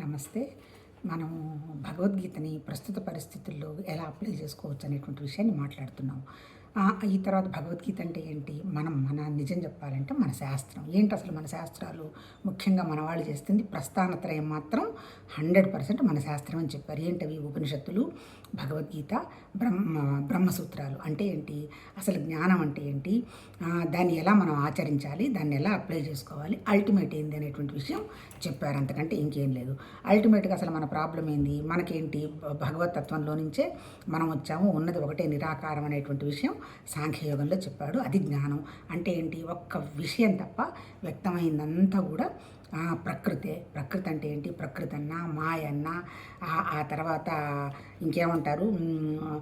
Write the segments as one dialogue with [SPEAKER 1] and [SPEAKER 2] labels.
[SPEAKER 1] నమస్తే. మనం భగవద్గీతని ప్రస్తుత పరిస్థితుల్లో ఎలా అప్లై చేసుకోవచ్చు అనేటువంటి విషయాన్ని మాట్లాడుతున్నాం ఈ తర్వాత భగవద్గీత అంటే ఏంటి? మనం మన నిజం చెప్పాలంటే మన శాస్త్రం. ఏంటి అసలు మన శాస్త్రాలు? ముఖ్యంగా మన వాళ్ళు చేస్తుంది ప్రస్థానత్రయం మాత్రం హండ్రెడ్ పర్సెంట్ మన శాస్త్రం అని చెప్పారు. ఏంటవి ఉపనిషత్తులు భగవద్గీత బ్రహ్మ బ్రహ్మసూత్రాలు. అంటే ఏంటి? అసలు జ్ఞానం అంటే ఏంటి? దాన్ని ఎలా మనం ఆచరించాలి? దాన్ని ఎలా అప్లై చేసుకోవాలి? అల్టిమేట్ ఏంది అనేటువంటి విషయం చెప్పారు. అంతకంటే ఇంకేం లేదు. అల్టిమేట్గా అసలు మన ప్రాబ్లం ఏంది? మనకేంటి? భగవతత్వంలో భగవత్ తత్వంలో నుంచే మనం వచ్చాము. ఉన్నది ఒకటే నిరాకారం అనేటువంటి విషయం సాంఖ్యయోగంలో చెప్పాడు. అది జ్ఞానం. అంటే ఏంటి? ఒక్క విషయం తప్ప వ్యక్తమైందంతా కూడా ప్రకృతే. ప్రకృతి అంటే ఏంటి? ప్రకృతి అన్న మాయ ఆ- తర్వాత ఇంకేమన్నా మ్,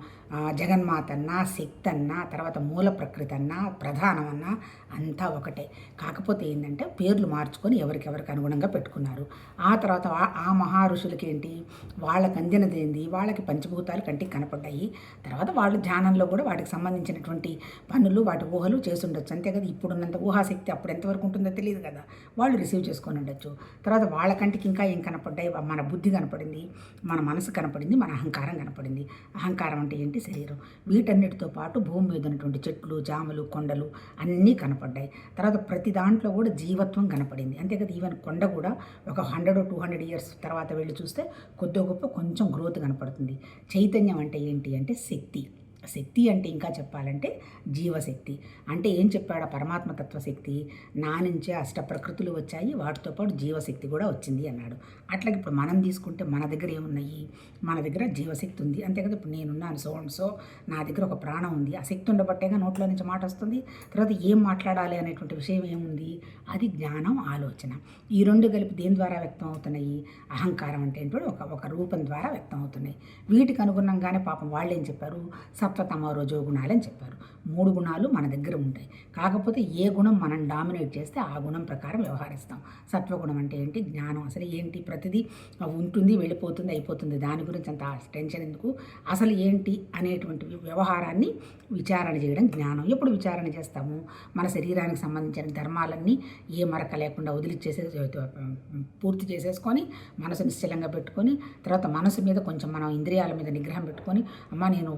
[SPEAKER 1] జగన్మాతన్నా జగన్మాత శక్తి తర్వాత మూల ప్రకృతి అన్నా ప్రధానం అంతా ఒకటే. కాకపోతే ఏంటంటే పేర్లు మార్చుకొని ఎవరికెవరికి అనుగుణంగా పెట్టుకున్నారు. ఆ తర్వాత ఆ- ఆ మహా ఏంటి వాళ్ళకి అందినది ఏంది వాళ్ళకి పంచభూతాలు కంటికి కనపడ్డాయి. తర్వాత వాళ్ళు ధ్యానంలో కూడా వాటికి సంబంధించినటువంటి పనులు వాటి ఊహలు చేసుండొచ్చు అంతే కదా? ఇప్పుడున్నంత ఊహాశక్తి అప్పుడు ఎంతవరకు ఉంటుందో తెలియదు కదా? వాళ్ళు రిసీవ్ చేసుకొని ఉండొచ్చు. తర్వాత వాళ్ళ కంటికి ఇంకా ఏం కనపడ్డాయి? మన బుద్ధి కనపడింది మన మనసు కనపడింది మన అహంకారం కనపడింది. అహంకారం అంటే ఏంటి? శరీరం. వీటన్నిటితో పాటు భూమి మీద ఉన్నటువంటి చెట్లు జాములు కొండలు అన్నీ కనపడ్డాయి. తర్వాత ప్రతి దాంట్లో కూడా జీవత్వం కనపడింది. అంతే కదా ఈవెన్ కొండ కూడా ఒక హండ్రెడ్ టూ హండ్రెడ్ ఇయర్స్ తర్వాత వెళ్ళి చూస్తే కొద్ది గొప్ప కొంచెం గ్రోత్ కనపడుతుంది. చైతన్యం అంటే ఏంటి? అంటే శక్తి. శక్తి అంటే ఇంకా చెప్పాలంటే జీవశక్తి. అంటే ఏం చెప్పాడు పరమాత్మ తత్వశక్తి? నా నుంచే అష్ట ప్రకృతులు వచ్చాయి వాటితో పాటు జీవశక్తి కూడా వచ్చింది అన్నాడు. అట్లాగే ఇప్పుడు మనం తీసుకుంటే మన దగ్గర ఏమున్నాయి? మన దగ్గర జీవశక్తి ఉంది. అంతే కదా ఇప్పుడు నేనున్నాను సో అండ్ సో నా దగ్గర ఒక ప్రాణం ఉంది. ఆ శక్తి ఉండబట్టేగా నోట్లో నుంచి మాట వస్తుంది. తర్వాత ఏం మాట్లాడాలి అనేటువంటి విషయం ఏముంది? అది జ్ఞానం ఆలోచన. ఈ రెండు కలిపి దేని ద్వారా వ్యక్తం అవుతున్నాయి? అహంకారం అంటే ఏంటో ఒక ఒక రూపం ద్వారా వ్యక్తం అవుతున్నాయి. వీటికి అనుగుణంగానే పాపం వాళ్ళు ఏం చెప్పారు సత్వతమ రజో గుణాలని చెప్పారు. మూడు గుణాలు మన దగ్గర ఉంటాయి. కాకపోతే ఏ గుణం మనం డామినేట్ చేస్తే ఆ గుణం ప్రకారం వ్యవహరిస్తాం. సత్వగుణం అంటే ఏంటి? జ్ఞానం. అసలు ఏంటి? ప్రతిదీ ఉంటుంది వెళ్ళిపోతుంది అయిపోతుంది. దాని గురించి అంత టెన్షన్ ఎందుకు? అసలు ఏంటి? అనేటువంటి వ్యవహారాన్ని విచారణ చేయడం జ్ఞానం. ఎప్పుడు విచారణ చేస్తాము? మన శరీరానికి సంబంధించిన ధర్మాలన్నీ ఏ మరక లేకుండా వదిలిచ్చేసే పూర్తి చేసేసుకొని మనసు నిశ్చలంగా పెట్టుకొని తర్వాత మనసు మీద కొంచెం మనం ఇంద్రియాల మీద నిగ్రహం పెట్టుకొని అమ్మ నేను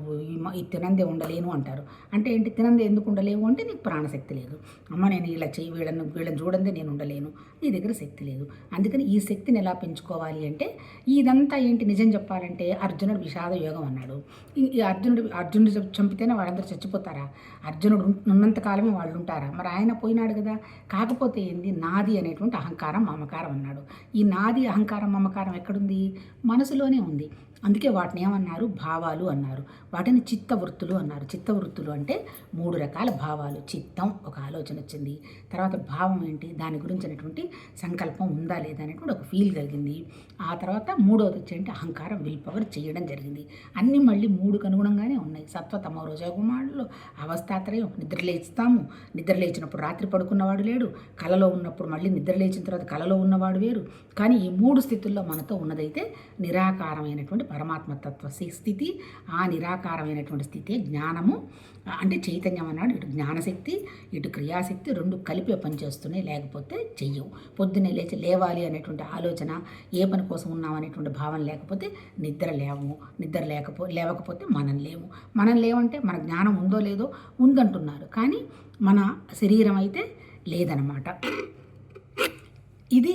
[SPEAKER 1] ఈ ఈ తినందే ఉండలేను అంటారు. అంటే ఏంటి? తినందే ఎందుకు ఉండలేవు అంటే నీకు ప్రాణశక్తి లేదు. అమ్మ నేను ఇలా చెయ్యి వీళ్ళని వీళ్ళని చూడందే నేను ఉండలేను. నీ దగ్గర శక్తి లేదు. అందుకని ఈ శక్తిని ఎలా పెంచుకోవాలి అంటే ఇదంతా ఏంటి? నిజం చెప్పాలంటే అర్జునుడు విషాద యోగం అన్నాడు. ఈ అర్జునుడు అర్జునుడు చంపితేనే వాళ్ళందరూ చచ్చిపోతారా? అర్జునుడు ఉన్నంతకాలమే ఉన్నంత కాలమే వాళ్ళు ఉంటారా మరి ఆయన పోయినాడు కదా. కాకపోతే ఏంది? నాది అనేటువంటి అహంకారం మమకారం అన్నాడు. ఈ నాది అహంకారం మమకారం ఎక్కడుంది? మనసులోనే ఉంది. అందుకే వాటిని ఏమన్నారు? భావాలు అన్నారు. వాటిని చిత్తవృత్తులు అన్నారు. చిత్తవృత్తులు అంటే మూడు రకాల భావాలు. చిత్తం ఒక ఆలోచన వచ్చింది. తర్వాత భావం ఏంటి? దాని గురించినటువంటి సంకల్పం ఉందా లేదా అనేటువంటి ఒక ఫీల్ కలిగింది. ఆ తర్వాత మూడవది వచ్చేంటి అహంకారం విల్ పవర్ చేయడం జరిగింది. అన్నీ మళ్ళీ మూడుకు అనుగుణంగానే ఉన్నాయి. సత్వతమ రోజగుమారులు అవస్థాత్రయం. నిద్ర లేస్తాము. నిద్ర లేచినప్పుడు రాత్రి పడుకున్నవాడు లేడు. కలలో ఉన్నప్పుడు మళ్ళీ నిద్ర లేచిన తర్వాత కలలో ఉన్నవాడు వేరు. కానీ ఈ మూడు స్థితుల్లో మనతో ఉన్నదైతే నిరాకారమైనటువంటి పరమాత్మతత్వ స్థితి. ఆ నిరాకారమైనటువంటి స్థితే జ్ఞానము అంటే చైతన్యం అన్నాడు. ఇటు జ్ఞానశక్తి ఇటు క్రియాశక్తి రెండు కలిపే పనిచేస్తున్నాయి లేకపోతే చెయ్యవు. పొద్దున్నే లేచి లేవాలి అనేటువంటి ఆలోచన ఏ పని కోసం ఉన్నాం అనేటువంటి భావన లేకపోతే నిద్ర లేవము నిద్ర లేకపో లేవకపోతే మనం లేము మనం లేవంటే మన జ్ఞానం ఉందో లేదో ఉందంటున్నారు. కానీ మన శరీరం అయితే లేదనమాట ఇది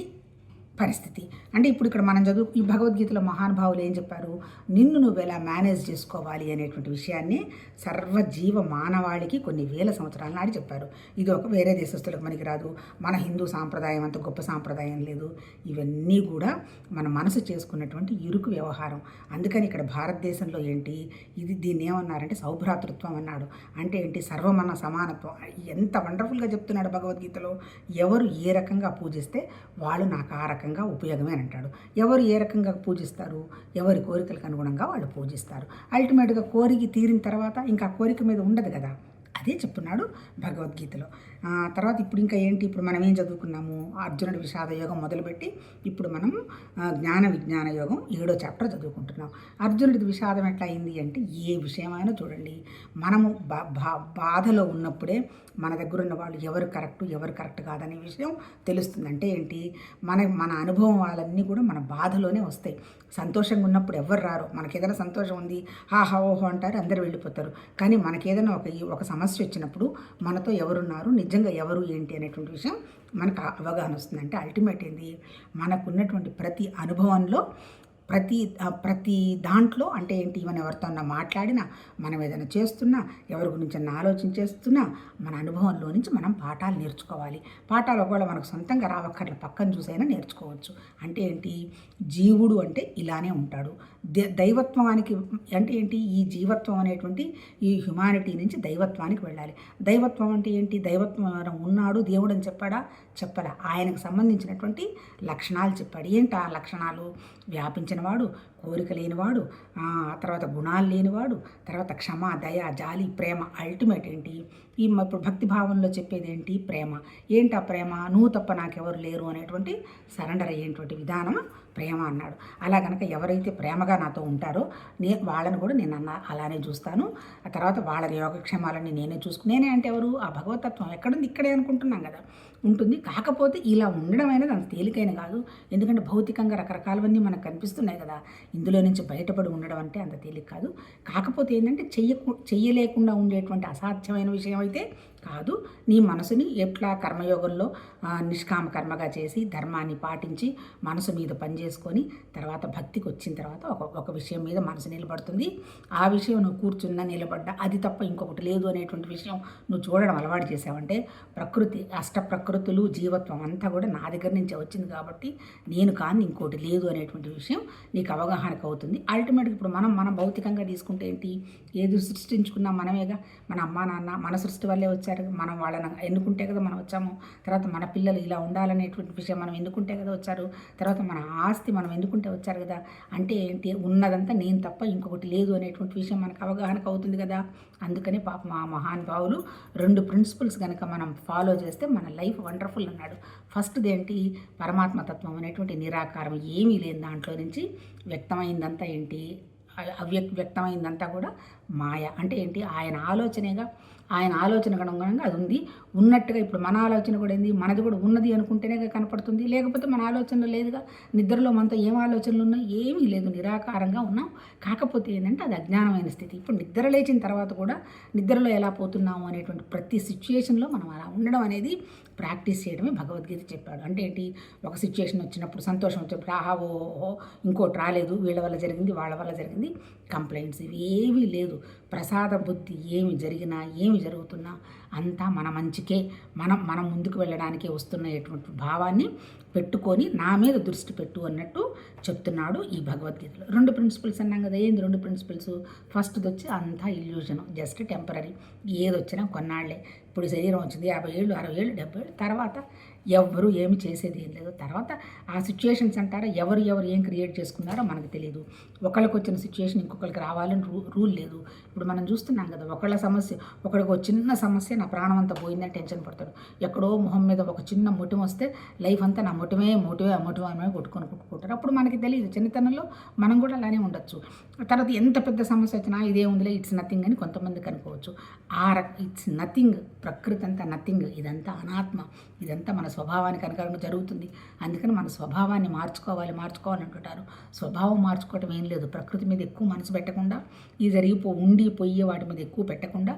[SPEAKER 1] పరిస్థితి. అంటే ఇప్పుడు ఇక్కడ మనం చదువు ఈ భగవద్గీతలో మహానుభావులు ఏం చెప్పారు? నిన్ను నువ్వు ఎలా మేనేజ్ చేసుకోవాలి అనేటువంటి విషయాన్ని సర్వజీవ మానవాళికి కొన్ని వేల సంవత్సరాల నాటి చెప్పారు. ఇది ఒక వేరే దేశస్తులకు మనకి రాదు మన హిందూ సాంప్రదాయం అంత గొప్ప సాంప్రదాయం లేదు. ఇవన్నీ కూడా మన మనసు చేసుకున్నటువంటి ఇరుకు వ్యవహారం. అందుకని ఇక్కడ భారతదేశంలో ఏంటి? ఇది దీన్ని ఏమన్నారంటే సౌభ్రాతృత్వం అన్నాడు. అంటే ఏంటి? సర్వమన సమానత్వం. ఎంత వండర్ఫుల్గా చెప్తున్నాడు భగవద్గీతలో. ఎవరు ఏ రకంగా పూజిస్తే వాళ్ళు నాకు ఆ రకంగా ఉపయోగమే అని అంటాడు. ఎవరు ఏ రకంగా పూజిస్తారు? ఎవరి కోరికలకు అనుగుణంగా వాళ్ళు పూజిస్తారు. అల్టిమేట్గా కోరిక తీరిన తర్వాత ఇంకా కోరిక మీద ఉండదు కదా? అదే చెప్తున్నాడు భగవద్గీతలో. తర్వాత ఇప్పుడు ఇంకా ఏంటి? ఇప్పుడు మనం ఏం చదువుకున్నాము? అర్జునుడి విషాద యోగం మొదలుపెట్టి ఇప్పుడు మనం జ్ఞాన విజ్ఞాన యోగం ఏడో చాప్టర్ చదువుకుంటున్నాం. అర్జునుడిది విషాదం ఎట్లా అయింది అంటే ఏ విషయమైనా చూడండి. మనము బా బా- బాధలో ఉన్నప్పుడే మన దగ్గర ఉన్న వాళ్ళు ఎవరు కరెక్ట్ ఎవరు కరెక్ట్ కాదనే విషయం తెలుస్తుంది. అంటే ఏంటి? మన మన అనుభవం వాళ్ళన్నీ కూడా మన బాధలోనే వస్తాయి. సంతోషంగా ఉన్నప్పుడు ఎవరు రారు? మనకి ఏదైనా సంతోషం ఉంది హాహా ఓహో అంటారు అందరు వెళ్ళిపోతారు. కానీ మనకి ఏదైనా ఒక ఒక సమస్య వచ్చినప్పుడు మనతో ఎవరున్నారు? నిజంగా ఎవరు ఏంటి అనేటువంటి విషయం మనకు అవగాహన వస్తుంది. అంటే అల్టిమేట్ ఏంది? మనకున్నటువంటి ప్రతి అనుభవంలో ప్రతి ప్రతి దాంట్లో అంటే ఏంటి? మనం ఎవరితోన్నా మాట్లాడినా మనం ఏదైనా చేస్తున్నా ఎవరి గురించి అన్నా ఆలోచన చేస్తున్నా మన అనుభవంలో నుంచి మనం పాఠాలు నేర్చుకోవాలి. పాఠాలు ఒకవేళ మనకు సొంతంగా రావక్కర్ల పక్కన చూసైనా నేర్చుకోవచ్చు. అంటే ఏంటి? జీవుడు అంటే ఇలానే ఉంటాడు. దైవత్వానికి అంటే ఏంటి? ఈ జీవత్వం అనేటువంటి ఈ హ్యుమానిటీ నుంచి దైవత్వానికి వెళ్ళాలి. దైవత్వం అంటే ఏంటి? దైవత్వం ఉన్నాడు దేవుడు అని చెప్పాడా? చెప్పరా ఆయనకు సంబంధించినటువంటి లక్షణాలు చెప్పాడు. ఏంటి ఆ లక్షణాలు? వ్యాపించినవాడు కోరిక లేనివాడు ఆ తర్వాత గుణాలు లేనివాడు తర్వాత క్షమ దయ జాలి ప్రేమ అల్టిమేట్ ఏంటి? ఈ మ- ఇప్పుడు భక్తి భావంలో చెప్పేది ఏంటి? ప్రేమ. ఏంటి ఆ ప్రేమ? నువ్వు తప్ప నాకెవరు లేరు అనేటువంటి సరెండర్ అయ్యేటువంటి విధానం ప్రేమ అన్నాడు. అలా కనుక ఎవరైతే ప్రేమగా నాతో ఉంటారో నే వాళ్ళని కూడా నేను అన్న అలానే చూస్తాను. ఆ తర్వాత వాళ్ళ యోగక్షేమాలని నేనే చూసుకు నేనే అంటే ఎవరు? ఆ భగవతత్వం ఎక్కడుంది? ఇక్కడే అనుకుంటున్నాం కదా. ఉంటుంది. కాకపోతే ఇలా ఉండడం అనేది అంత తేలికైన కాదు. ఎందుకంటే భౌతికంగా రకరకాలవన్నీ మనకు కనిపిస్తున్నాయి కదా. ఇందులో నుంచి బయటపడి ఉండడం అంటే అంత తేలిక కాదు. కాకపోతే ఏంటంటే చెయ్య చెయ్యలేకుండా ఉండేటువంటి అసాధ్యమైన విషయం అయితే కాదు. నీ మనసుని ఎట్లా కర్మయోగంలో నిష్కామ కర్మగా చేసి ధర్మాన్ని పాటించి మనసు మీద పనిచేసుకొని తర్వాత భక్తికి వచ్చిన తర్వాత ఒక ఒక విషయం మీద మనసు నిలబడుతుంది. ఆ విషయం నువ్వు కూర్చున్న నిలబడ్డా అది తప్ప ఇంకొకటి లేదు అనేటువంటి విషయం నువ్వు చూడడం అలవాటు చేసావంటే ప్రకృతి అష్ట ప్రకృతులు జీవత్వం అంతా కూడా నా దగ్గర నుంచే వచ్చింది కాబట్టి నేను కాని ఇంకోటి లేదు అనేటువంటి విషయం నీకు అవగాహనకు అవుతుంది. అల్టిమేట్గా ఇప్పుడు మనం మనం భౌతికంగా తీసుకుంటే ఏంటి? ఏది సృష్టించుకున్నా మనమేగా? మన అమ్మా నాన్న మన సృష్టి వల్లే వచ్చారు మనం వాళ్ళని ఎన్నుకుంటే కదా మనం వచ్చాము తర్వాత మన పిల్లలు ఇలా ఉండాలనేటువంటి విషయం మనం ఎన్నుకుంటే కదా వచ్చారు తర్వాత మన ఆస్తి మనం ఎన్నుకుంటే వచ్చారు కదా అంటే ఏంటి? ఉన్నదంతా నేను తప్ప ఇంకొకటి లేదు అనేటువంటి విషయం మనకు అవగాహనకు అవుతుంది కదా. అందుకని పాప మా మహానుభావులు రెండు ప్రిన్సిపల్స్ కనుక మనం ఫాలో చేస్తే మన లైఫ్ వండర్ఫుల్ అన్నాడు. ఫస్ట్ది ఏంటి? పరమాత్మ తత్వం అనేటువంటి నిరాకారం ఏమీ లేని దాంట్లో నుంచి వ్యక్తమైందంతా ఏంటి? అవ్యక్ వ్యక్తమైందంతా కూడా మాయ. అంటే ఏంటి? ఆయన ఆలోచనేగా ఆయన ఆలోచన అనుగుణంగా అది ఉంది. ఉన్నట్టుగా ఇప్పుడు మన ఆలోచన కూడా ఏంది? మనది కూడా ఉన్నది అనుకుంటేనే కనపడుతుంది. లేకపోతే మన ఆలోచనలు లేదుగా? నిద్రలో మనతో ఏం ఆలోచనలు ఉన్నాయి? ఏమీ లేదు. నిరాకారంగా ఉన్నాం. కాకపోతే ఏంటంటే అది అజ్ఞానమైన స్థితి. ఇప్పుడు నిద్ర లేచిన తర్వాత కూడా నిద్రలో ఎలా పోతున్నాము అనేటువంటి ప్రతి సిచ్యుయేషన్లో మనం అలా ఉండడం అనేది ప్రాక్టీస్ చేయడమే భగవద్గీత చెప్పాడు. అంటే ఏంటి? ఒక సిచ్యుయేషన్ వచ్చినప్పుడు సంతోషం వచ్చినప్పుడు ఆహా ఓహో ఇంకోటి రాలేదు. వీళ్ళ వల్ల జరిగింది వాళ్ళ వల్ల జరిగింది. కంప్లైంట్స్ ఇవి ఏమీ లేదు. ప్రసాద బుద్ధి ఏమి జరిగినా ఏమి జరుగుతున్నా అంతా మన మంచికే మనం మనం ముందుకు వెళ్ళడానికే వస్తున్నటువంటి భావాన్ని పెట్టుకొని నా మీద దృష్టి పెట్టు అన్నట్టు చెప్తున్నాడు ఈ భగవద్గీతలో. రెండు ప్రిన్సిపల్స్ అన్నాం కదా ఏంది రెండు ప్రిన్సిపల్స్? ఫస్ట్ది వచ్చి అంతా ఇల్యూజన్ జస్ట్ టెంపరీ. ఏది వచ్చినా కొన్నాళ్ళే. ఇప్పుడు శరీరం వచ్చింది యాభై ఏళ్ళు అరవై ఏళ్ళు డెబ్బై ఏళ్ళు తర్వాత ఎవ్వరు ఏమి చేసేది ఏం లేదు. తర్వాత ఆ సిచ్యుయేషన్స్ అంటారా ఎవరు ఎవరు ఏం క్రియేట్ చేసుకున్నారో మనకు తెలియదు ఒకళ్ళకి వచ్చిన సిచ్యుయేషన్ ఇంకొకరికి రావాలని రూ రూల్ లేదు. ఇప్పుడు మనం చూస్తున్నాం కదా ఒకళ్ళ సమస్య ఒకడికి ఒక చిన్న సమస్య నా ప్రాణం అంతా పోయిందని టెన్షన్ పడతాడు. ఎక్కడో మొహం మీద ఒక చిన్న మొటిమ వస్తే లైఫ్ అంతా నా మొటిమే మోటివే మోటివే కొట్టుకొని కొట్టుకుంటారు. అప్పుడు మనకి తెలియదు చిన్నతనంలో మనం కూడా అలానే ఉండొచ్చు. తర్వాత ఎంత పెద్ద సమస్య వచ్చినా ఇదే ఉందిలే ఇట్స్ నథింగ్ అని కొంతమందికి అనుకోవచ్చు ఆ ఇట్స్ నథింగ్ ప్రకృతి అంతా నథింగ్ ఇదంతా అనాత్మ. ఇదంతా మన స్వభావానికి అనుకరణ జరుగుతుంది. అందుకని మన స్వభావాన్ని మార్చుకోవాలి మార్చుకోవాలి అంటుంటారు. స్వభావం మార్చుకోవటం ఏం లేదు. ప్రకృతి మీద ఎక్కువ మనసు పెట్టకుండా ఈ జరిగిపో ఉండి పొయ్యి వాటి మీద ఎక్కువ పెట్టకుండా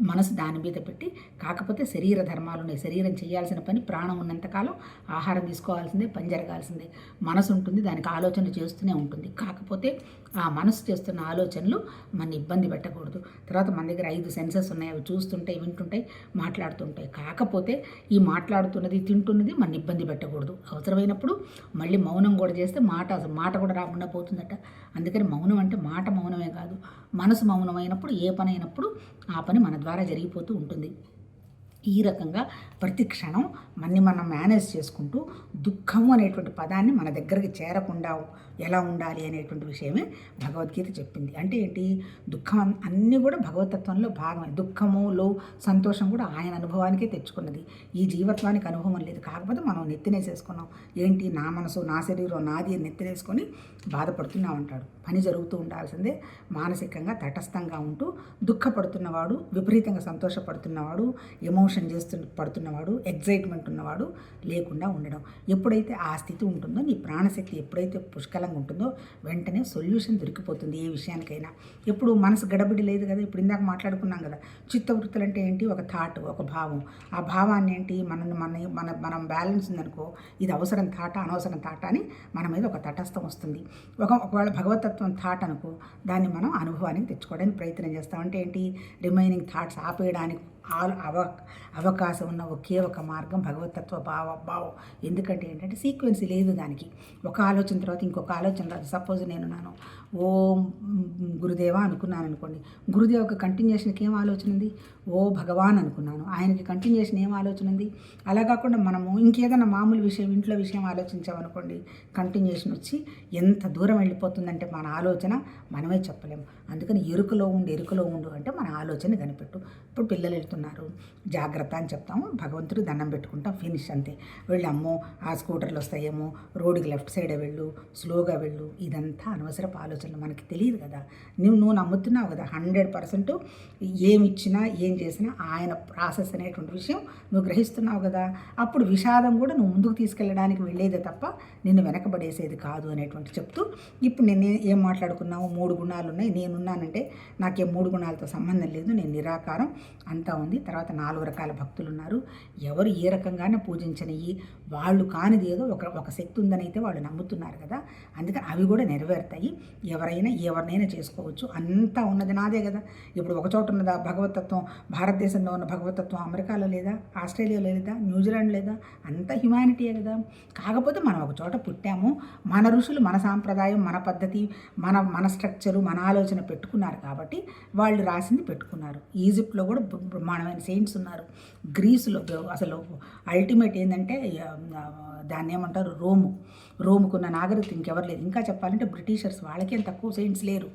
[SPEAKER 1] మనసు దాని మీద పెట్టి కాకపోతే శరీర ధర్మాలు ఉన్నాయి శరీరం చేయాల్సిన పని ప్రాణం ఉన్నంతకాలం ఆహారం తీసుకోవాల్సిందే పని జరగాల్సిందే. మనసు ఉంటుంది దానికి ఆలోచన చేస్తూనే ఉంటుంది. కాకపోతే ఆ మనసు చేస్తున్న ఆలోచనలు మన ఇబ్బంది పెట్టకూడదు. తర్వాత మన దగ్గర ఐదు సెన్సెస్ ఉన్నాయి అవి చూస్తుంటాయి వింటుంటాయి మాట్లాడుతుంటాయి. కాకపోతే ఈ మాట్లాడుతున్నది తింటున్నది మన ఇబ్బంది పెట్టకూడదు. అవసరమైనప్పుడు మళ్ళీ మౌనం కూడా చేస్తే మాట అసలు మాట కూడా రాకుండా పోతుందట. అందుకని మౌనం అంటే మాట మౌనమే కాదు మనసు మౌనమైనప్పుడు ఏ పని అయినప్పుడు ఆ పని మన ద్వారా జరిగిపోతూ ఉంటుంది. ఈ రకంగా ప్రతి క్షణం మన్ని మనం మేనేజ్ చేసుకుంటూ దుఃఖము అనేటువంటి పదాన్ని మన దగ్గరికి చేరకుండా ఎలా ఉండాలి అనేటువంటి విషయమే భగవద్గీత చెప్పింది. అంటే ఏంటి? దుఃఖం అన్నీ కూడా భగవతత్వంలో భాగమే. దుఃఖములో సంతోషం కూడా ఆయన అనుభవానికే తెచ్చుకున్నది. ఈ జీవత్వానికి అనుభవం లేదు. కాకపోతే మనం నెత్తినేసేసుకున్నాం. ఏంటి? నా మనసు నా శరీరం నాది అని నెత్తినేసుకొని బాధపడుతున్నా ఉంటాడు. పని జరుగుతూ ఉండాల్సిందే. మానసికంగా తటస్థంగా ఉంటూ దుఃఖపడుతున్నవాడు విపరీతంగా సంతోషపడుతున్నవాడు ఎమోషన్ చేస్తు పడుతున్నవాడు ఎగ్జైట్మెంట్ ఉన్నవాడు లేకుండా ఉండడం. ఎప్పుడైతే ఆ స్థితి ఉంటుందో నీ ప్రాణశక్తి ఎప్పుడైతే పుష్కలంగా ఉంటుందో వెంటనే సొల్యూషన్ దొరికిపోతుంది ఏ విషయానికైనా. ఎప్పుడు మనసు గడబిడి లేదు కదా ఇప్పుడు ఇందాక మాట్లాడుకున్నాం కదా చిత్తవృత్తులు అంటే ఏంటి? ఒక థాట్ ఒక భావం. ఆ భావాన్ని ఏంటి? మనల్ని మన మన మనం బ్యాలెన్స్ ఉందనుకో ఇది అవసరం థాట అనవసరం థాట అని మన మీద ఒక తటస్థం వస్తుంది. ఒక ఒకవేళ భగవతత్వం థాట్ అనుకో దాన్ని మనం అనుభవానికి తెచ్చుకోవడానికి ప్రయత్నం చేస్తాం. అంటే ఏంటి? రిమైనింగ్ థాట్స్ ఆపేయడానికి అవ అవకాశం ఉన్న ఒకే ఒక మార్గం భగవతత్వ భావ భావం. ఎందుకంటే ఏంటంటే సీక్వెన్స్ లేదు దానికి. ఒక ఆలోచన తర్వాత ఇంకొక ఆలోచన తర్వాత సపోజ్ నేను నాను ఓం గురుదేవా అనుకున్నాను అనుకోండి గురుదేవ ఒక కంటిన్యూషన్కి ఏం ఆలోచన ఉంది? ఓ భగవాన్ అనుకున్నాను. ఆయనకి కంటిన్యూషన్ ఏం ఆలోచన ఉంది? అలా కాకుండా మనము ఇంకేదైనా మామూలు విషయం ఇంట్లో విషయం ఆలోచించామనుకోండి కంటిన్యూషన్ వచ్చి ఎంత దూరం వెళ్ళిపోతుందంటే మన ఆలోచన మనమే చెప్పలేము అందుకని ఎరుకలో ఉండు ఎరుకలో ఉండు అంటే మన ఆలోచన కనిపెట్టు. ఇప్పుడు పిల్లలు వెళ్తున్నారు. జాగ్రత్త అని చెప్తాము. భగవంతుడు దండం పెట్టుకుంటాం. ఫినిష్ అంతే. వెళ్ళి అమ్మో ఆ స్కూటర్లు వస్తాయేమో రోడ్డుకి లెఫ్ట్ సైడే వెళ్ళు స్లోగా వెళ్ళు. ఇదంతా అనవసరపు ఆలోచనలు మనకి తెలియదు కదా. నువ్వు నువ్వు నమ్ముతున్నావు కదా హండ్రెడ్ పర్సెంట్ ఏమిచ్చినా ఏం చేసినా ఆయన ప్రాసెస్ అనేటువంటి విషయం నువ్వు గ్రహిస్తున్నావు కదా. అప్పుడు విషాదం కూడా నువ్వు ముందుకు తీసుకెళ్ళడానికి వెళ్ళేదే తప్ప నిన్ను వెనకబడేసేది కాదు అనేటువంటి చెప్తూ ఇప్పుడు నేను ఏం మాట్లాడుకున్నావు? మూడు గుణాలు ఉన్నాయి. నేనున్నానంటే నాకే మూడు గుణాలతో సంబంధం లేదు. నేను నిరాకారం అంతా ఉంది. తర్వాత నాలుగు రకాల భక్తులు ఉన్నారు. ఎవరు ఏ రకంగానే పూజించనివి వాళ్ళు కానిది ఏదో ఒక ఒక శక్తి ఉందని అయితే వాళ్ళు నమ్ముతున్నారు కదా. అందుకని అవి కూడా నెరవేరుతాయి. ఎవరైనా ఎవరినైనా చేసుకోవచ్చు. అంతా ఉన్నది నాదే కదా. ఇప్పుడు ఒక చోట ఉన్నదా భగవతత్వం? భారతదేశంలో ఉన్న భగవతత్వం అమెరికాలో లేదా ఆస్ట్రేలియాలో లేదా న్యూజిలాండ్ లేదా? అంతా హ్యుమానిటీయే కదా. కాకపోతే మనం ఒక చోట పుట్టాము. మన ఋషులు మన సాంప్రదాయం మన పద్ధతి మన మన స్ట్రక్చరు మన ఆలోచన పెట్టుకున్నారు కాబట్టి వాళ్ళు రాసింది పెట్టుకున్నారు. ఈజిప్ట్లో కూడా బ్రహ్మాండమైన సెయింట్స్ ఉన్నారు. గ్రీసులో అసలు అల్టిమేట్ ఏంటంటే దాన్ని ఏమంటారు? రోము. రోముకున్న నాగరికత ఇంకెవరు లేదు. ఇంకా చెప్పాలంటే బ్రిటిషర్స్ వాళ్ళకేం తక్కువ సెయింట్స్ లేరు.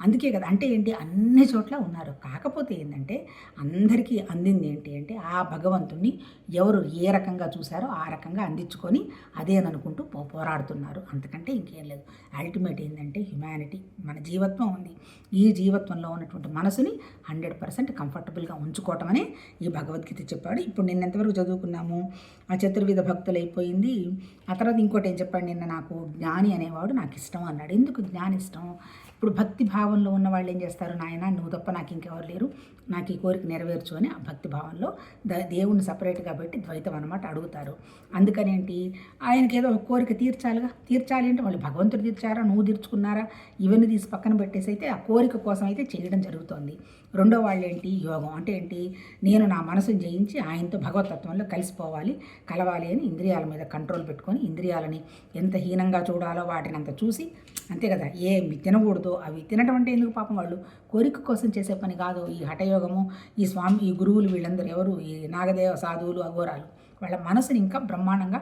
[SPEAKER 1] అందుకే కదా అంటే ఏంటి? అన్ని చోట్ల ఉన్నారు. కాకపోతే ఏంటంటే అందరికీ అందింది ఏంటి అంటే ఆ భగవంతుణ్ణి ఎవరు ఏ రకంగా చూశారో ఆ రకంగా అందించుకొని అదేననుకుంటూ పో పోరాడుతున్నారు. అంతకంటే ఇంకేం లేదు. అల్టిమేట్ ఏంటంటే హ్యుమానిటీ మన జీవత్వం ఉంది. ఈ జీవత్వంలో ఉన్నటువంటి మనసుని హండ్రెడ్ పర్సెంట్ కంఫర్టబుల్గా ఉంచుకోవటమనే ఈ భగవద్గీత చెప్పాడు. ఇప్పుడు నిన్న ఎంతవరకు చదువుకున్నాము? ఆ చతుర్విధ భక్తులు అయిపోయింది. ఆ తర్వాత ఇంకోటి ఏం చెప్పాడు నిన్న నాకు? జ్ఞాని అనేవాడు నాకు ఇష్టం అన్నాడు. ఎందుకు జ్ఞాని ఇష్టం? ఇప్పుడు భక్తి భావంలో ఉన్న వాళ్ళు ఏం చేస్తారు? నాయన నువ్వు తప్ప నాకు ఇంకెవరు లేరు. నాకు ఈ కోరిక నెరవేర్చు అని ఆ భక్తి భావంలో ద దేవుణ్ణి సపరేట్గా పెట్టి ద్వైతం అనమాట అడుగుతారు. అందుకని ఏంటి ఆయనకి ఏదో ఒక కోరిక తీర్చాలిగా. తీర్చాలి అంటే వాళ్ళు భగవంతుడు తీర్చారా? నువ్వు తీర్చుకున్నారా? ఇవన్నీ తీసి పక్కన పెట్టేసి అయితే ఆ కోరిక కోసం అయితే చేయడం జరుగుతోంది. రెండో వాళ్ళు ఏంటి యోగం అంటే ఏంటి? నేను నా మనసును జయించి ఆయనతో భగవతత్వంలో కలిసిపోవాలి కలవాలి అని ఇంద్రియాల మీద కంట్రోల్ పెట్టుకొని ఇంద్రియాలని ఎంత హీనంగా చూడాలో వాటిని అంత చూసి అంతే కదా? ఏమి తినకూడదు అవి తినటం అంటే ఎందుకు పాపం వాళ్ళు? కోరిక కోసం చేసే పని కాదు ఈ హఠయోగము ఈ స్వామి ఈ గురువులు వీళ్ళందరూ ఎవరు? ఈ నాగదేవ సాధువులు అఘోరాలు. వాళ్ళ మనసుని ఇంకా బ్రహ్మాండంగా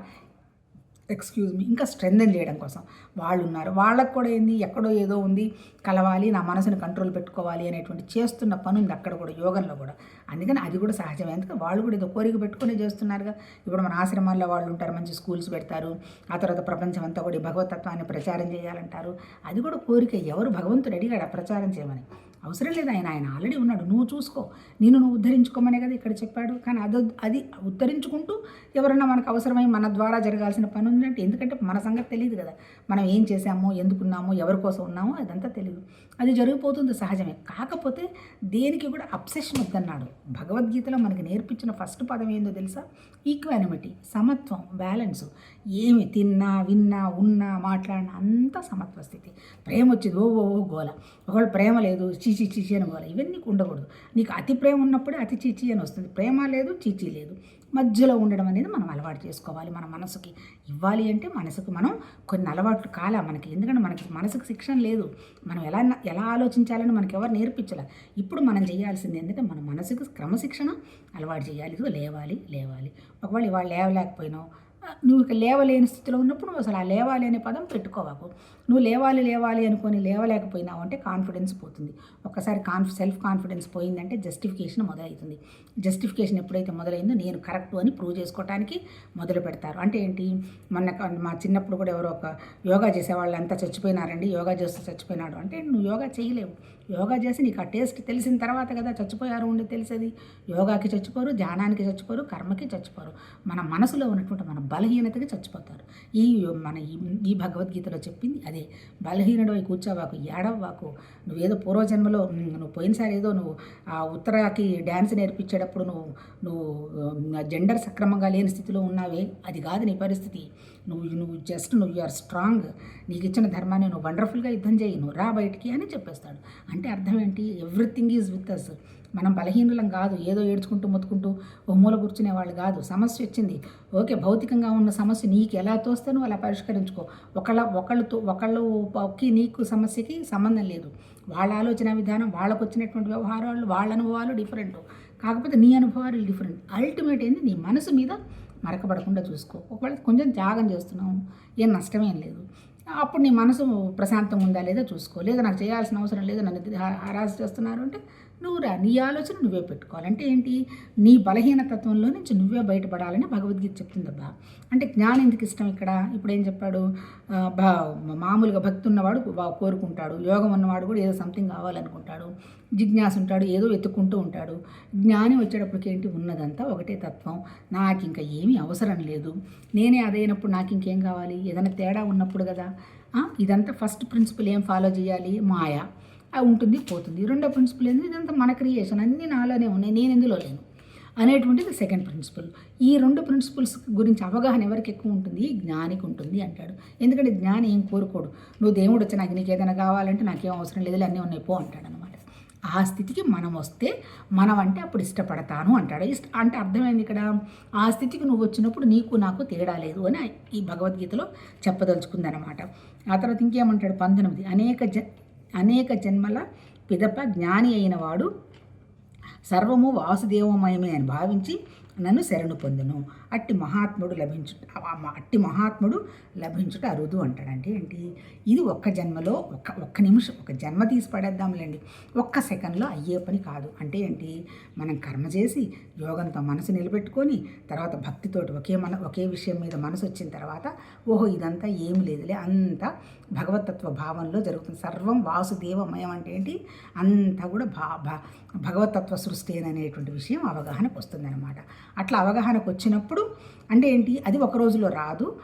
[SPEAKER 1] ఎక్స్క్యూజ్ మీ ఇంకా స్ట్రెంథన్ చేయడం కోసం. వాళ్ళు ఉన్నారు వాళ్ళకు కూడా ఏంది? ఎక్కడో ఏదో ఉంది. కలవాలి నా మనసుని కంట్రోల్ పెట్టుకోవాలి అనేటువంటి చేస్తున్న పని ఉంది అక్కడ కూడా యోగంలో కూడా. అందుకని అది కూడా సహజమే. ఎందుకంటే వాళ్ళు కూడా ఏదో కోరిక పెట్టుకునే చేస్తున్నారుగా. ఇప్పుడు మన ఆశ్రమాల్లో వాళ్ళు ఉంటారు మంచి స్కూల్స్ పెడతారు. ఆ తర్వాత ప్రపంచం అంతా కూడా భగవతత్వాన్ని ప్రచారం చేయాలంటారు. అది కూడా కోరిక. ఎవరు భగవంతుడు అడిగాడు ఆ ప్రచారం చేయమని? అవసరం లేదు ఆయన ఆయన ఆల్రెడీ ఉన్నాడు. నువ్వు చూసుకో. నేను నువ్వు ఉద్ధరించుకోమనే కదా ఇక్కడ చెప్పాడు. కానీ అది అది ఉద్ధరించుకుంటూ ఎవరన్నా మనకు అవసరమై మన ద్వారా జరగాల్సిన పని ఉందంటే ఎందుకంటే మన సంగతి తెలియదు కదా. మనం ఏం చేసామో ఎందుకున్నామో ఎవరి కోసం ఉన్నామో అదంతా తెలియదు. అది జరిగిపోతుంది సహజమే. కాకపోతే దేనికి కూడా అప్సెషన్ వద్దన్నాడు. భగవద్గీతలో మనకి నేర్పించిన ఫస్ట్ పదం ఏందో తెలుసా? ఈక్వానిమిటీ సమత్వం బ్యాలెన్స్ ఏమి తిన్నా విన్నా ఉన్నా మాట్లాడినా అంతా సమత్వ స్థితి ప్రేమ వచ్చింది ఓ ఓ ఓ గోల. ఒకవేళ ప్రేమ లేదు చీచి చీచి అని గోల. ఇవన్నీ ఉండకూడదు. నీకు అతి ప్రేమ ఉన్నప్పుడే అతి చీచి అని వస్తుంది. ప్రేమ లేదు చీచి లేదు. మధ్యలో ఉండడం అనేది మనం అలవాటు చేసుకోవాలి. మన మనసుకి ఇవ్వాలి అంటే మనసుకు మనం కొన్ని అలవాట్లు కాల మనకి. ఎందుకంటే మనకి మనసుకు శిక్షణ లేదు. మనం ఎలా ఎలా ఆలోచించాలని మనకి ఎవరు నేర్పించలే. ఇప్పుడు మనం చేయాల్సింది ఏంటంటే మన మనసుకు క్రమశిక్షణ అలవాటు చేయాలి. లేవాలి లేవాలి. ఒకవేళ ఇవాళ లేవలేకపోయినావు నువ్వు ఇక లేవలేని స్థితిలో ఉన్నప్పుడు నువ్వు అసలు ఆ లేవాలి అనే పదం పెట్టుకోవాకు. నువ్వు లేవాలి లేవాలి అనుకొని లేవలేకపోయినావు అంటే కాన్ఫిడెన్స్ పోతుంది. ఒక్కసారి కాన్ఫ్ సెల్ఫ్ కాన్ఫిడెన్స్ పోయిందంటే జస్టిఫికేషన్ మొదలవుతుంది. జస్టిఫికేషన్ ఎప్పుడైతే మొదలైందో నేను కరెక్ట్ అని ప్రూవ్ చేసుకోవడానికి మొదలు పెడతారు. అంటే ఏంటి? మొన్న మా చిన్నప్పుడు కూడా ఎవరో ఒక యోగా చేసే వాళ్ళు అంతా చచ్చిపోయినారండి. యోగా చేస్తూ చచ్చిపోయినాడు. అంటే నువ్వు యోగా చేయలేవు. యోగా చేసి నీకు ఆ టేస్ట్ తెలిసిన తర్వాత కదా చచ్చిపోయారు ఉండి తెలిసేది. యోగాకి చచ్చిపోరు ధ్యానానికి చచ్చిపోరు కర్మకి చచ్చిపోరు. మన మనసులో ఉన్నటువంటి మన బలహీనతకి చచ్చిపోతారు. ఈ మన ఈ ఈ భగవద్గీతలో చెప్పింది అదే. బలహీనుడు అయి కూర్చోవాకు ఏడవ్వాకు. నువ్వేదో పూర్వజన్మలో నువ్వు పోయినసారి ఏదో నువ్వు ఆ ఉత్తరాకి డ్యాన్స్ నేర్పించేటప్పుడు నువ్వు నువ్వు జెండర్ సక్రమంగా లేని స్థితిలో ఉన్నావే. అది కాదు నీ పరిస్థితి. నువ్వు నువ్వు జస్ట్ నువ్వు ఆర్ స్ట్రాంగ్. నీకు ఇచ్చిన ధర్మాన్ని నువ్వు వండర్ఫుల్గా యుద్ధం చేయి. నువ్వు రా బయటికి అని చెప్పేస్తాడు. అంటే అర్థం ఏంటి? Everything is with us. మనం బలహీనులం కాదు. ఏదో ఏడ్చుకుంటూ మొత్తుకుంటూ ఓ మూల కూర్చునే వాళ్ళు కాదు. సమస్య వచ్చింది. ఓకే భౌతికంగా ఉన్న సమస్య నీకు ఎలా తోస్తే నువ్వు అలా పరిష్కరించుకో. ఒకళ్ళ ఒకళ్ళతో ఒకళ్ళు నీకు సమస్యకి సంబంధం లేదు. వాళ్ళ ఆలోచన విధానం వాళ్ళకు వచ్చినటువంటి వ్యవహారాలు వాళ్ళ అనుభవాలు డిఫరెంట్ కాకపోతే నీ అనుభవాలు డిఫరెంట్ అల్టిమేట్ ఏంది? నీ మనసు మీద మరకబడకుండా చూసుకో. ఒకవేళ కొంచెం త్యాగం చేస్తున్నావు ఏం నష్టమేం లేదు. అప్పుడు నీ మనసు ప్రశాంతంగా ఉందా లేదా చూసుకో. లేదా నాకు చేయాల్సిన అవసరం లేదు నన్ను హరాస్ చేస్తున్నారు అంటే నువ్వు రా నీ ఆలోచన నువ్వే పెట్టుకోవాలి. అంటే ఏంటి? నీ బలహీనతత్వంలో నుంచి నువ్వే బయటపడాలని భగవద్గీత చెప్తుందబ్బా. అంటే జ్ఞానం ఎందుకు ఇష్టం ఇక్కడ? ఇప్పుడు ఏం చెప్పాడు? బా మామూలుగా భక్తి ఉన్నవాడు బా- కోరుకుంటాడు. యోగం ఉన్నవాడు కూడా ఏదో సంథింగ్ కావాలనుకుంటాడు. జిజ్ఞాస ఉంటాడు ఏదో వెతుక్కుంటూ ఉంటాడు. జ్ఞానం వచ్చేటప్పటికి ఏంటి? ఉన్నదంతా ఒకటే తత్వం. నాకు ఇంకా ఏమీ అవసరం లేదు. నేనే అదైనప్పుడు నాకు ఇంకేం కావాలి? ఏదైనా తేడా ఉన్నప్పుడు కదా. ఇదంతా ఫస్ట్ ప్రిన్సిపల్ ఏం ఫాలో చేయాలి? మాయ. ఉంటుంది పోతుంది. రెండో ప్రిన్సిపల్ ఏంది? ఇదంతా మన క్రియేషన్ అన్నీ నాలోనే ఉన్నాయి. నేను ఎందులో లేను? అనేటువంటిది సెకండ్ ప్రిన్సిపల్ ఈ రెండు ప్రిన్సిపల్స్ గురించి అవగాహన ఎవరికి ఎక్కువ ఉంటుంది? జ్ఞానికి ఉంటుంది అంటాడు. ఎందుకంటే జ్ఞాని ఏం కోరుకోడు? నువ్వు దేవుడు వచ్చి నాకు నీకు ఏదైనా కావాలంటే నాకేం అవసరం లేదు అన్నీ ఉన్నాయి పో అంటాడు అనమాట ఆ స్థితికి మనం వస్తే మనం అంటే అప్పుడు ఇష్టపడతాను అంటాడు. ఇష్ట అంటే అర్థమైంది ఇక్కడ? ఆ స్థితికి నువ్వు వచ్చినప్పుడు నీకు నాకు తేడా లేదు అని ఈ భగవద్గీతలో చెప్పదలుచుకుందనమాట ఆ తర్వాత ఇంకేమంటాడు? పంతొమ్మిది. అనేక జ అనేక జన్మల పిదప జ్ఞాని అయిన వాడు. సర్వము వాసుదేవమయమే అని భావించి నన్ను శరణు పొందును. అట్టి మహాత్ముడు లభించు అట్టి మహాత్ముడు లభించుట అరుదు అంటాడంటే ఏంటి? ఇది ఒక్క జన్మలో ఒక్క ఒక్క నిమిషం ఒక జన్మ తీసి పడేద్దాంలేండి. ఒక్క సెకండ్లో అయ్యే పని కాదు. అంటే ఏంటి? మనం కర్మ చేసి యోగంతో మనసు నిలబెట్టుకొని తర్వాత భక్తితోటి ఒకే మన ఒకే విషయం మీద మనసు వచ్చిన తర్వాత ఓహో ఇదంతా ఏం లేదులే. అంతా భగవతత్వ భావంలో జరుగుతుంది. సర్వం వాసుదేవమయం అంటే ఏంటి? అంతా కూడా భా భా భగవతత్వ సృష్టి అనేటువంటి విషయం అవగాహనకు వస్తుందన్నమాట. అట్లా అవగాహనకు వచ్చినప్పుడు అంటే ఏంటి? అది ఒక రోజులో రాదు.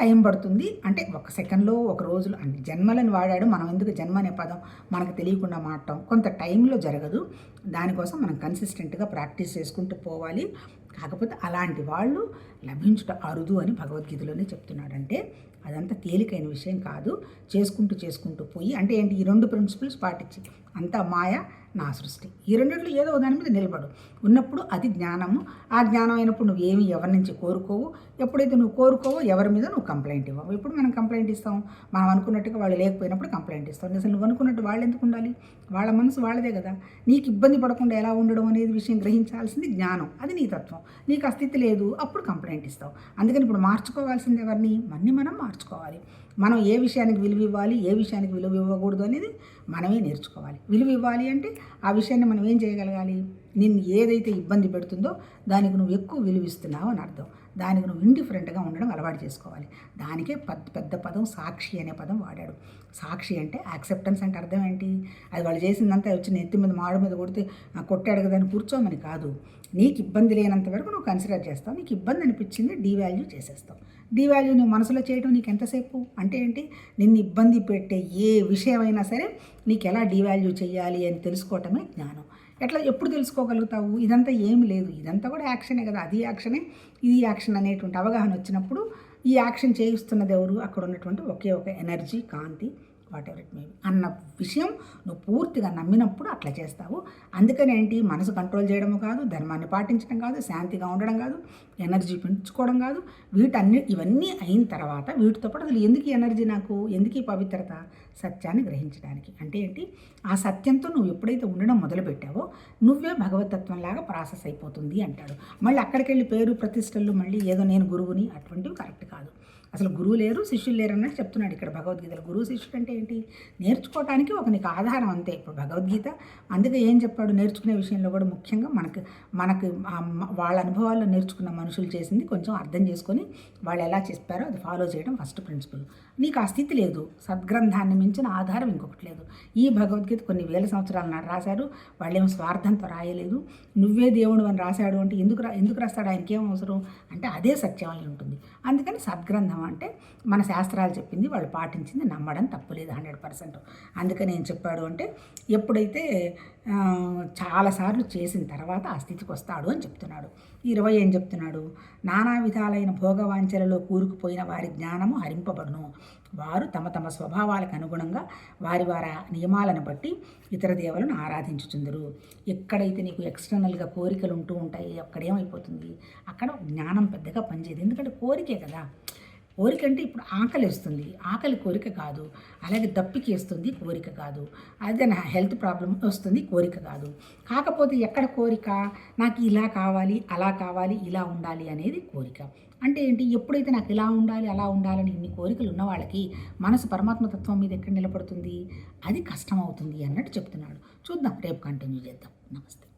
[SPEAKER 1] టైం పడుతుంది. అంటే ఒక సెకండ్లో ఒక రోజులో అంటే జన్మలను వాడాడు. మనం ఎందుకు జన్మ అనే పదం మనకు తెలియకుండా మాడటం కొంత టైంలో జరగదు. దానికోసం మనం కన్సిస్టెంట్గా ప్రాక్టీస్ చేసుకుంటూ పోవాలి. కాకపోతే అలాంటి వాళ్ళు లభించుట అరుదు అని భగవద్గీతలోనే చెప్తున్నాడంటే అదంతా తేలికైన విషయం కాదు. చేసుకుంటూ చేసుకుంటూ పోయి అంటే ఏంటి? ఈ రెండు ప్రిన్సిపల్స్ పాటించి అంతా మాయ నా సృష్టి. ఈ రెండిట్లో ఏదో దాని మీద నిలబడు. ఉన్నప్పుడు అది జ్ఞానము. ఆ జ్ఞానం అయినప్పుడు నువ్వు ఏమి ఎవరి నుంచి కోరుకోవు. ఎప్పుడైతే నువ్వు కోరుకోవో ఎవరి మీద నువ్వు కంప్లైంట్ ఇవ్వవు. ఇప్పుడు మనం కంప్లైంట్ ఇస్తాం? మనం అనుకున్నట్టుగా వాళ్ళు లేకపోయినప్పుడు కంప్లైంట్ ఇస్తాం. అసలు నువ్వు అనుకున్నట్టు వాళ్ళు ఎందుకు ఉండాలి? వాళ్ళ మనసు వాళ్ళదే కదా. నీకు ఇబ్బంది పడకుండా ఎలా ఉండడం అనేది విషయం గ్రహించాల్సింది జ్ఞానం. అది నీ తత్వం. నీకు అస్థితి లేదు అప్పుడు కంప్లైంట్ ఇస్తావు. అందుకని ఇప్పుడు మార్చుకోవాల్సింది ఎవరిని? మన్ని మనం మార్చుకోవాలి. మనం ఏ విషయానికి విలువ ఇవ్వాలి ఏ విషయానికి విలువ ఇవ్వకూడదు అనేది మనమే నేర్చుకోవాలి. విలువ ఇవ్వాలి అంటే ఆ విషయాన్ని మనం ఏం చేయగలగాలి? నిన్ను ఏదైతే ఇబ్బంది పెడుతుందో దానికి నువ్వు ఎక్కువ విలువిస్తున్నావు అని అర్థం. దానికి నువ్వు ఇండిఫరెంట్గా ఉండడం అలవాటు చేసుకోవాలి. దానికే పెద్ద పెద్ద పదం సాక్షి అనే పదం వాడాడు. సాక్షి అంటే యాక్సెప్టెన్స్ అంటే అర్థం ఏంటి? అది వాళ్ళు చేసిందంతా వచ్చి నెత్తి మీద మాడ మీద కొడితే కొట్టాడు కదా అని కూర్చోమని కాదు. నీకు ఇబ్బంది లేనంత వరకు నువ్వు కన్సిడర్ చేస్తావు. నీకు ఇబ్బంది అనిపించింది డీవాల్యూ చేసేస్తావు. డీవాల్యూ నువ్వు మనసులో చేయడం నీకు ఎంతసేపు? అంటే ఏంటి? నిన్ను ఇబ్బంది పెట్టే ఏ విషయమైనా సరే నీకు ఎలా డీవాల్యూ చేయాలి అని తెలుసుకోవటమే జ్ఞానం. ఎట్లా ఎప్పుడు తెలుసుకోగలుగుతావు? ఇదంతా ఏమి లేదు. ఇదంతా కూడా యాక్షనే కదా. అది యాక్షనే ఇది యాక్షన్ అనేటువంటి అవగాహన వచ్చినప్పుడు ఈ యాక్షన్ చేయిస్తున్నది ఎవరు? అక్కడ ఉన్నటువంటి ఒకే ఒక ఎనర్జీ కాంతి. వాట్ ఎవర్ ఇట్ మే అన్న విషయం నువ్వు పూర్తిగా నమ్మినప్పుడు అట్లా చేస్తావు. అందుకనేంటి మనసు కంట్రోల్ చేయడము కాదు ధర్మాన్ని పాటించడం కాదు శాంతిగా ఉండడం కాదు ఎనర్జీ పెంచుకోవడం కాదు. వీటన్ని ఇవన్నీ అయిన తర్వాత వీటితో పాటు అసలు ఎందుకు ఎనర్జీ నాకు? ఎందుకు ఈ పవిత్రత? సత్యాన్ని గ్రహించడానికి. అంటే ఏంటి? ఆ సత్యంతో నువ్వు ఎప్పుడైతే ఉండడం మొదలుపెట్టావో నువ్వే భగవతత్వంలాగా ప్రాసెస్ అయిపోతుంది అంటాడు. మళ్ళీ అక్కడికి వెళ్ళి పేరు ప్రతిష్టలు మళ్ళీ ఏదో నేను గురువుని అటువంటివి కరెక్ట్ కాదు. అసలు గురువు లేరు శిష్యులు లేరు అన్నట్టు చెప్తున్నాడు ఇక్కడ భగవద్గీతలో. గురువు శిష్యుడు అంటే ఏంటి? నేర్చుకోవడానికి ఒక నీకు ఆధారం అంతే. ఇప్పుడు భగవద్గీత అందుకే ఏం చెప్పాడు? నేర్చుకునే విషయంలో కూడా ముఖ్యంగా మనకు మనకు వాళ్ళ అనుభవాల్లో నేర్చుకున్న మనుషులు చేసింది కొంచెం అర్థం చేసుకొని వాళ్ళు ఎలా చెప్పారో అది ఫాలో చేయడం ఫస్ట్ ప్రిన్సిపల్ నీకు ఆ స్థితి లేదు. సద్గ్రంథాన్ని మించిన ఆధారం ఇంకొకటి లేదు. ఈ భగవద్గీత కొన్ని వేల సంవత్సరాల నాడు రాశారు. వాళ్ళేమో స్వార్థంతో రాయలేదు. నువ్వే దేవుడు అని రాశాడు అంటే ఎందుకు రా ఎందుకు రాస్తాడు? ఆయనకి ఏం అవసరం? అంటే అదే సత్యం అయి ఉంటుంది. అందుకని సద్గ్రంథం అంటే మన శాస్త్రాలు చెప్పింది వాళ్ళు పాటించింది నమ్మడం తప్పులేదు హండ్రెడ్ పర్సెంట్. అందుకని ఏం చెప్పాడు అంటే ఎప్పుడైతే చాలాసార్లు చేసిన తర్వాత ఆ స్థితికి వస్తాడు అని చెప్తున్నాడు. ఇరవై ఏం చెప్తున్నాడు? నానా విధాలైన భోగవాంఛలలో కూరుకుపోయిన వారి జ్ఞానము హరింపబడును. వారు తమ తమ స్వభావాలకు అనుగుణంగా వారి వారి నియమాలను బట్టి ఇతర దేవులను ఆరాధించుచుందరు. ఎక్కడైతే నీకు ఎక్స్టర్నల్గా కోరికలు ఉంటూ ఉంటాయి అక్కడేమైపోతుంది? అక్కడ జ్ఞానం పెద్దగా పనిచేయదు. ఎందుకంటే కోరికే కదా. కోరిక అంటే ఇప్పుడు ఆకలి వస్తుంది. ఆకలి కోరిక కాదు. అలాగే దప్పికి వస్తుంది కోరిక కాదు. అదే నా హెల్త్ ప్రాబ్లం వస్తుంది కోరిక కాదు. కాకపోతే ఎక్కడ కోరిక? నాకు ఇలా కావాలి అలా కావాలి ఇలా ఉండాలి అనేది కోరిక. అంటే ఏంటి? ఎప్పుడైతే నాకు ఇలా ఉండాలి అలా ఉండాలని ఇన్ని కోరికలు ఉన్న వాళ్ళకి మనసు పరమాత్మ తత్వం మీద ఎక్కడ నిలబడుతుంది? అది కష్టం అవుతుంది అన్నట్టు చెప్తున్నాడు. చూద్దాం. రేపు కంటిన్యూ చేద్దాం. నమస్తే.